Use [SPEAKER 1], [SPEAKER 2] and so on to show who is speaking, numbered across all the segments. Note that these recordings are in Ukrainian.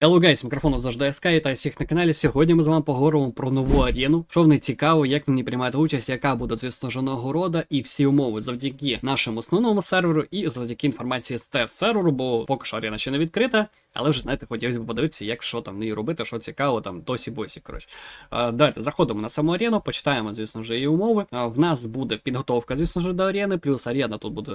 [SPEAKER 1] Hello guys, мікрофон завжди СК, і та всіх на каналі. Сьогодні ми з вами поговоримо про нову арену, що в неї цікаво, як ній приймати участь, яка буде, звісно ж, нагорода і всі умови завдяки нашому основному серверу і завдяки інформації з тест серверу, бо поки що арена ще не відкрита, але вже знаєте, хотілося б подивитися, як що там в ній робити, що цікаво, там досі босі. Коротше, Е, давайте заходимо на саму арену, почитаємо, звісно ж, її умови. Е, В нас буде підготовка, звісно ж, до арени, плюс арена тут буде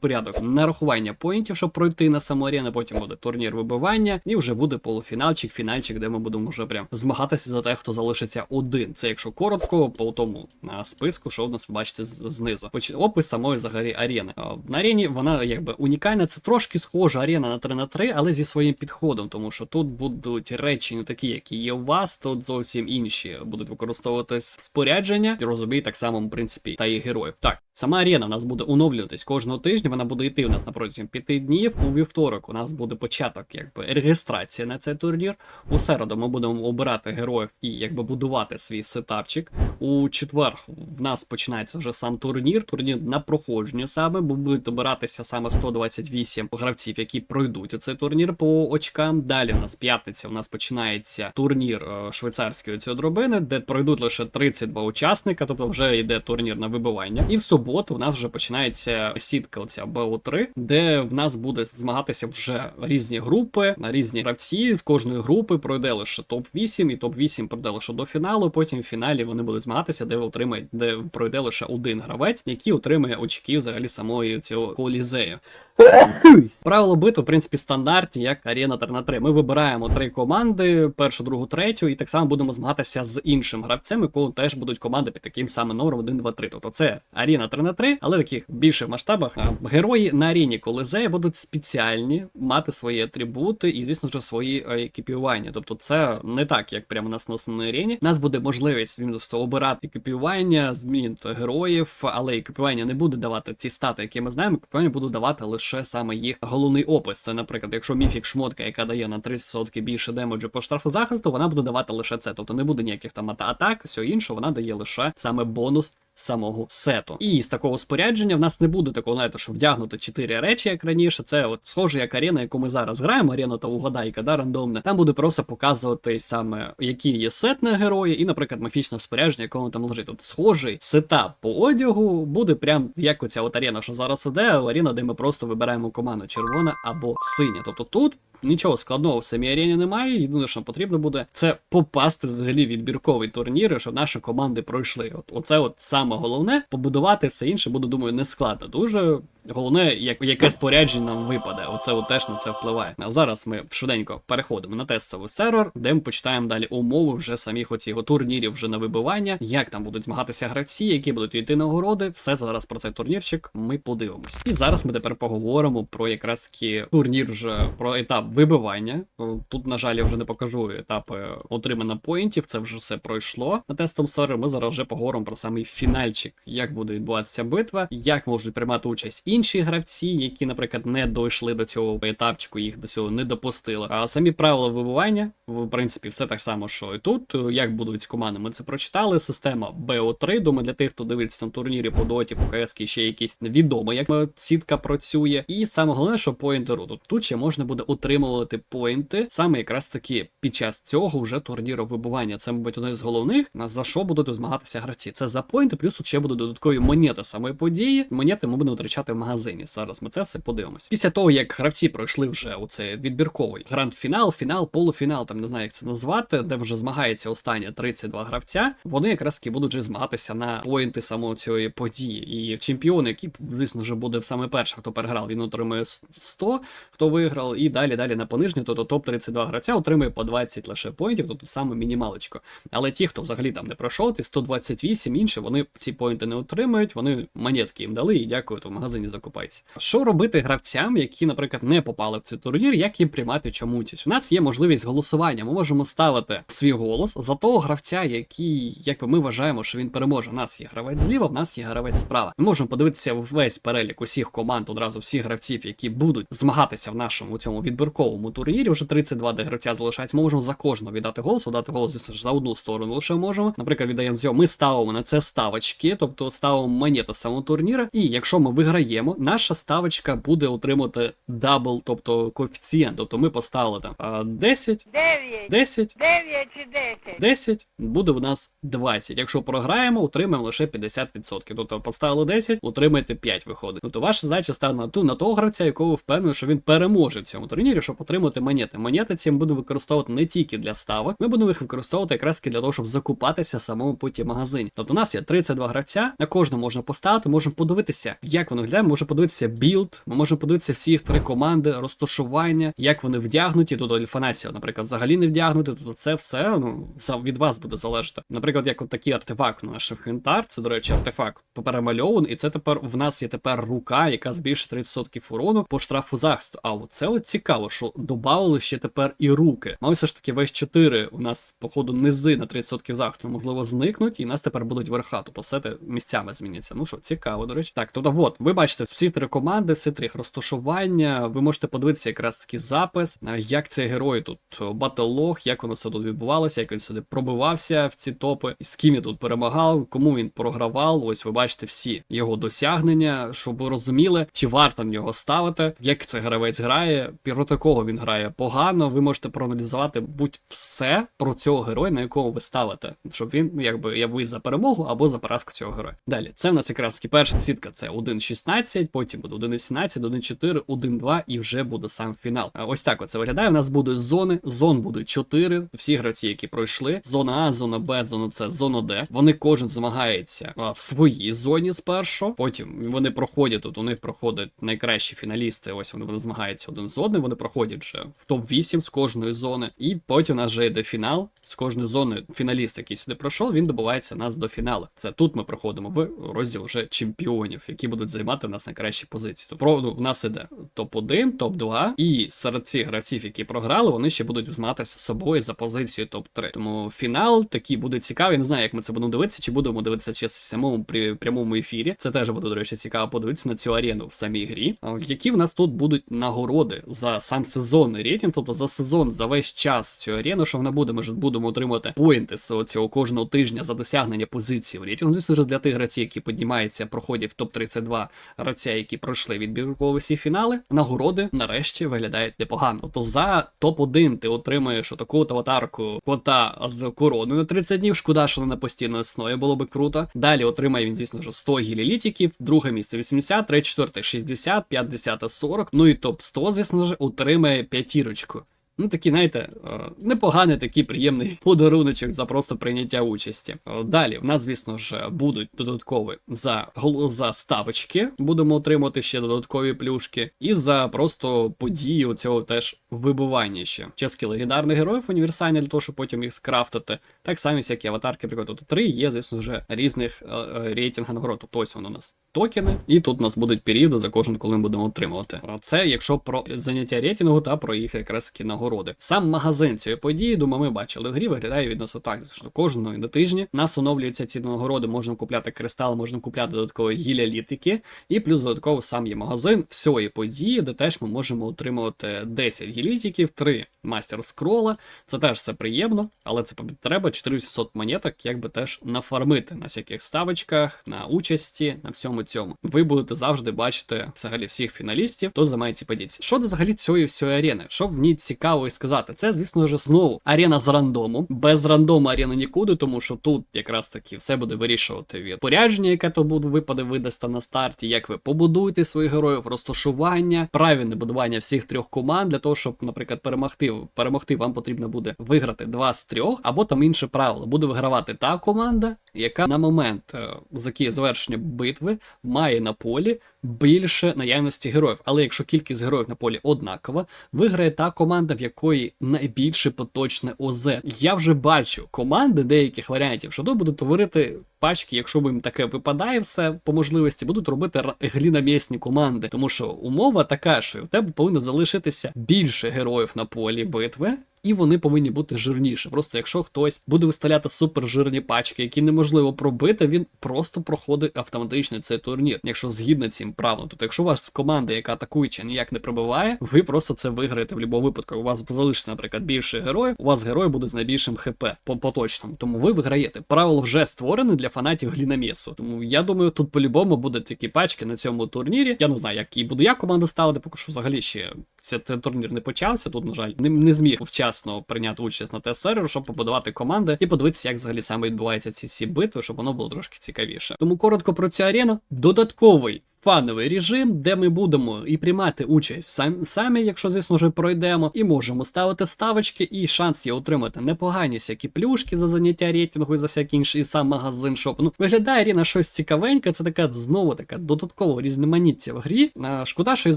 [SPEAKER 1] порядок нарахування поінтів, щоб пройти на саму арену, потім буде турнір вибивання, і вже буде полуфіналчик, фінальчик, де ми будемо вже прям змагатися за те, хто залишиться один. Це якщо коротко, по тому а, списку, що у нас ви бачите знизу. Опис самої взагалі арени. На арені вона якби унікальна. Це трошки схожа арена на 3 на 3 але зі своїм підходом, тому що тут будуть речі не такі, які є у вас, тут зовсім інші будуть використовуватись спорядження. І розуміє так само, в принципі, та і героїв. Так, сама арена у нас буде оновлюватись кожного тижня. Вона буде йти у нас на протягом п'яти днів. У вівторок у нас буде початок, якби реєстрація на цей турнір. У середу ми будемо обирати героїв і якби будувати свій сетапчик. У четвер в нас починається вже сам турнір. Турнір на проходження саме, бо будуть обиратися саме 128 гравців, які пройдуть у цей турнір по очкам. Далі у нас п'ятниця. У нас починається турнір е, швейцарської цієї дробини, де пройдуть лише 32 учасника, тобто вже йде турнір на вибивання. І в суботу у нас вже починається сітка оця БО3, де в нас буде змагатися вже різні групи, на різні гравці. З кожної групи пройде лише топ-8, і топ-8 пройде лише до фіналу. Потім в фіналі вони будуть змагатися, де отримає, де пройде лише один гравець, який отримає очки взагалі самої цього колізею. Правило битви, в принципі, стандартні, як арена 3 на 3. Ми вибираємо три команди: першу, другу, третю, і так само будемо змагатися з іншим гравцем, кого теж будуть команди під таким самим номером 1, 2, 3. Тобто це арена 3 на 3, але в таких більших масштабах. Герої на арені Колизея будуть спеціальні, мати свої атрибути і, звісно ж, свої е, екіпіювання. Тобто, це не так, як прямо у нас на основній арені. У нас буде можливість він обирати екіпіювання, змінити героїв, але екіпіювання не буде давати ці стати, які ми знаємо. Екіпіювання буде давати лише саме їх головний опис. Це, наприклад, якщо міфік шмотка, яка дає на 30% більше демеджу по штрафу захисту, вона буде давати лише це. Тобто не буде ніяких там ата- атак, все інше, вона дає лише саме бонус. Самого сету. І з такого спорядження в нас не буде такого, знаєте, що вдягнути чотири речі, як раніше. Це от схоже, як арена, яку ми зараз граємо, арена та угадайка, да, рандомне. Там буде просто показувати саме, які є сет на герої, і, наприклад, міфічне спорядження, якого там лежить. Тобто схожий сетап по одягу буде прям як оця от арена, що зараз іде, арена, де ми просто вибираємо команду червона або синя. Тобто тут. Нічого складного в самій арені немає. Єдине, що потрібно буде, це попасти взагалі відбірковий турнір, щоб наші команди пройшли. От оце от саме головне. Побудувати все інше буде, думаю, не складно. Дуже головне, як яке спорядження нам випаде. Оце от теж на це впливає. А зараз ми швиденько переходимо на тестовий сервер, де ми почитаємо далі умови вже самих оцих турнірів вже на вибивання, як там будуть змагатися гравці, які будуть йти нагороди. Все зараз про цей турнірчик ми подивимось. І зараз ми тепер поговоримо про якраз таки турнір вже про етап вибивання. Тут, на жаль, я вже не покажу етапи отримання поінтів. Це вже все пройшло на тестовому сервері. Ми зараз вже поговоримо про самий фінальчик, як буде відбуватися битва, як можуть приймати участь інші гравці, які, наприклад, не дійшли до цього етапчику, їх до цього не допустили. А самі правила вибивання, в принципі, все так само, що і тут. Як будуть команди, ми це прочитали. Система BO3, думаю, для тих, хто дивиться на турнірі по доті, по КС, ще якісь відомо, як сітка працює. І саме головне, що поінтеру. Тут, тут ще можна буде отримувати поінти, саме якраз таки під час цього вже турніру вибивання. Це, мабуть, одне з головних, за що будуть змагатися гравці. Це за поінти, плюс тут ще будуть додаткові монети самої події. Монети ми будемо витрачати в магазині. Зараз ми це все подивимось. Після того, як гравці пройшли вже у цей відбірковий гранд-фінал, фінал, полуфінал, там не знаю, як це назвати, де вже змагається останні 32 гравця. Вони якраз таки будуть вже змагатися на поінти самої цієї події. І чемпіон, який, звісно ж, буде саме перший, хто переграв, він отримує 100, хто виграв, і далі далі на понижню, тобто топ-32 гравця отримує по 20 лише поінтів, тобто саме мінімалочко. Але ті, хто взагалі там не пройшов, ті 128 інші, вони ці поінти не отримують, вони монетки їм дали і дякую, то магазині закупається. Що робити гравцям, які, наприклад, не попали в цей турнір, як їм приймати чому участь? У нас є можливість голосування. Ми можемо ставити свій голос за того гравця, який, як ми вважаємо, що він переможе. У нас є гравець зліва, в нас є гравець справа. Ми можемо подивитися весь перелік усіх команд, одразу всіх гравців, які будуть змагатися в нашому цьому відбірковому турнірі. Вже 32 де гравця залишається. Ми можемо за кожного віддати голос, дати голос звісно за одну сторону лише можемо. Наприклад, віддаємо зйом. Ми ставимо на це ставочки, тобто ставимо монети самого турніра. І якщо ми виграємо. Програємо, наша ставочка буде отримати дабл, тобто коефіцієнт. Тобто ми поставили там 10,
[SPEAKER 2] 9,
[SPEAKER 1] 10,
[SPEAKER 2] 9 чи 10.
[SPEAKER 1] 10, буде в нас 20. Якщо програємо, отримаємо лише 50%. Тобто поставили 10, отримаєте 5 виходить. Тобто ваша задача стане на ту на того гравця, якого ви впевнені, що він переможе в цьому турнірі, щоб отримати монети. Монети ці ми будемо використовувати не тільки для ставок, ми будемо їх використовувати якраз для того, щоб закупатися в самому путі магазині. Тобто у нас є 32 гравця, на кожного можна поставити, можемо подивитися, як воно глядає, можемо подивитися білд, ми можемо подивитися всі їх три команди, розташування, як вони вдягнуті. Тут Ельфанасія, наприклад, взагалі не вдягнути. Тобто це все ну від вас буде залежати. Наприклад, як от такий артефакт, ну, наш інвентар, це, до речі, артефакт поперемальований, і це тепер в нас є тепер рука, яка збільшує 30% урону по штрафу захисту. А оце от цікаво, що додали ще тепер і руки. Мали все ж таки весь 4 у нас, походу, низи на 30% захисту, можливо, зникнуть, і нас тепер будуть верха. Тобто сети місцями зміняться. Ну що, цікаво, до речі. Так, тобто, от, ви бачите всі три команди, всі три їх розташування. Ви можете подивитися якраз таки запис, як цей герой тут батллог, як воно все тут відбувалося, як він сюди пробивався в ці топи, з ким він тут перемагав, кому він програвав. Ось ви бачите всі його досягнення, щоб ви розуміли, чи варто на нього ставити, як цей гравець грає, проти кого він грає погано. Ви можете проаналізувати будь-все про цього героя, на якого ви ставите, щоб він ну, якби я ви за перемогу або за поразку цього героя. Далі, це в нас якраз таки перша сітка це 1.16, потім буде 1.17, 1.4, 1.2 і вже буде сам фінал. Ось так оце виглядає. У нас будуть зони. Зон буде 4. Всі гравці, які пройшли. Зона А, зона Б, зона С, зона Д. Вони кожен змагається в своїй зоні спершу. Потім вони проходять тут. У них проходять найкращі фіналісти. Ось вони, змагаються один з одним. Вони проходять вже в топ 8 з кожної зони. І потім у нас вже йде фінал. З кожної зони фіналіст, який сюди пройшов, він добувається нас до фіналу. Це тут ми проходимо в розділ вже чемпіонів, які будуть займати в нас найкращі позиції. Тобто у нас іде топ-1, топ-2, і серед цих гравців, які програли, вони ще будуть змагатися з собою за позицію топ-3. Тому фінал такий буде цікавий. Не знаю, як ми це будемо дивитися, чи будемо дивитися чи в самому при прямому ефірі. Це теж буде, до речі, цікаво подивитися на цю арену в самій грі. Які в нас тут будуть нагороди за сам сезонний рейтинг, тобто за сезон, за весь час цю арену, що вона буде, ми ж будемо отримувати поінти з цього кожного тижня за досягнення позиції в рейтингу. Звісно для тих гравців, які піднімаються, проходять в топ-32 гравця, які пройшли відбіркові всі фінали. Нагороди нарешті виглядають непогано. Тобто за топ-1 ти отримаєш таку аватарку кота з короною на 30 днів. Шкода, що вона постійно існує, було би круто. Далі отримає він, звісно ж, 100 гілілітиків, друге місце 80, третє, четверте 60, 50, 40. Ну і топ 100, звісно ж, отримає п'ятірочку. Ну, такий, знаєте, е, непоганий такий приємний подаруночок за просто прийняття участі. Е, Далі в нас, звісно ж, будуть додаткові за за ставочки. Будемо отримати ще додаткові плюшки, і за просто події цього теж вибивання ще. Чески легендарних героїв універсальні для того, щоб потім їх скрафтити. Так само всякі аватарки, наприклад, тут три є, звісно ж, різних е, рейтинга нагород. Тобто ось воно у нас токени, і тут у нас будуть періоди за кожен, коли ми будемо отримувати. А це якщо про заняття рейтингу та про їх якраз такі нагороди. Сам магазин цієї події, думаю, ми бачили в грі, виглядає відносно так, що кожної на тижні нас оновлюються ці нагороди, можна купляти кристал, можна купляти додаткові гілялітики, і плюс додатково сам є магазин всієї події, де теж ми можемо отримувати 10 гілітиків, 3 мастер скрола. Це теж все приємно, але це треба 4800 монеток, якби теж нафармити на всяких ставочках, на участі, на всьому цьому. Ви будете завжди бачити взагалі всіх фіналістів, хто займає ці позиції. Щодо взагалі цієї всієї арени, що в ній цікаво і сказати, це, звісно ж, знову арена з рандому. Без рандому арена нікуди, тому що тут якраз таки все буде вирішувати від порядження, яке то буде випаде видасте на старті, як ви побудуєте своїх героїв, розташування, правильне будування всіх трьох команд для того, щоб, наприклад, перемогти. Перемогти вам потрібно буде виграти два з трьох, або там інше правило. Буде вигравати та команда, яка на момент е, завершення битви має на полі більше наявності героїв. Але якщо кількість героїв на полі однакова, виграє та команда, в якої найбільше поточне ОЗ. Я вже бачу команди деяких варіантів, що тут будуть творити пачки, якщо їм таке випадає все по можливості, будуть робити ра- глінамісні команди. Тому що умова така, що в тебе повинно залишитися більше героїв на полі битви, і вони повинні бути жирніші. Просто якщо хтось буде виставляти супержирні пачки, які неможливо пробити, він просто проходить автоматично цей турнір. Якщо згідно цим правилам, тобто, якщо у вас команда, яка атакуюча, ніяк не пробиває, ви просто це виграєте в будь-якому випадку. У вас залишиться, наприклад, більше героїв, у вас герой буде з найбільшим хп по поточному, тому ви виграєте. Правило вже створене для фанатів глінамєсу. Тому я думаю, тут по-любому будуть такі пачки на цьому турнірі. Я не знаю, як і буду я команду ставити, поки що взагалі ще цей турнір не почався. Тут, на жаль, не, не зміг вчасно прийняти участь на тест серверу, щоб побудувати команди і подивитися, як взагалі саме відбуваються ці всі битви, щоб воно було трошки цікавіше. Тому коротко про цю арену. Додатковий. Фановий режим, де ми будемо і приймати участь сам, самі, якщо, звісно, вже пройдемо, і можемо ставити ставочки, і шанс є отримати непогані всякі плюшки за заняття рейтингу і за всякі інші, і сам магазин шоп. Ну, виглядає арена щось цікавеньке, це така знову така додаткова різноманіття в грі. А, шкода, що її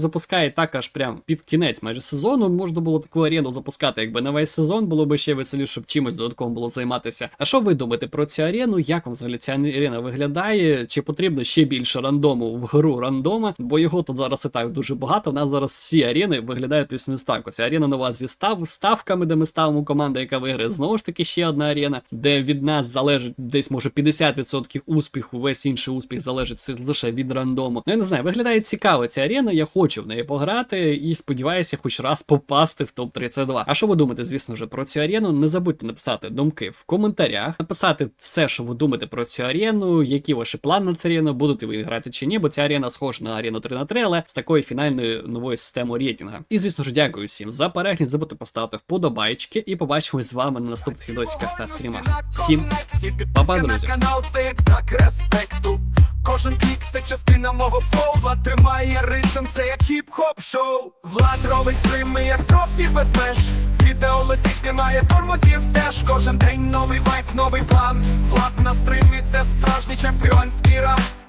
[SPEAKER 1] запускає так аж прям під кінець майже сезону. Можна було таку арену запускати, якби на весь сезон було б ще веселіше, щоб чимось додатковим було займатися. А що ви думаєте про цю арену? Як вам взагалі ця арена виглядає? Чи потрібно ще більше рандому в гру рандома? Бо його тут зараз і так дуже багато. У нас зараз всі арени виглядають плюс-мінус так. Оця арена нова зі став ставками, де ми ставимо команду, яка виграє. Знову ж таки, ще одна арена, де від нас залежить десь може 50% успіху, весь інший успіх залежить лише від рандому. Ну я не знаю, виглядає цікаво ця арена. Я хочу в неї пограти і сподіваюся, хоч раз попасти в топ 32 А що ви думаєте, звісно ж, про цю арену? Не забудьте написати думки в коментарях, написати все, що ви думаєте про цю арену, які ваші плани на цю арену, будете ви грати чи ні, бо ця арена схожа на арену 3 на 3 але з такою фінальною новою системою рейтинга. І звісно ж, дякую всім за перегляд. Не забудьте поставити вподобайки і побачимось з вами на наступних відосиках та стрімах. Всім па-па, друзі!
[SPEAKER 2] Кожен клік це частина мого флоу Влад тримає ритм, це як хіп-хоп шоу Влад робить стрими, як профі без меж Відео летить, немає тормозів теж Кожен день новий вайб, новий план Влад на стримі, це справжній чемпіонський раунд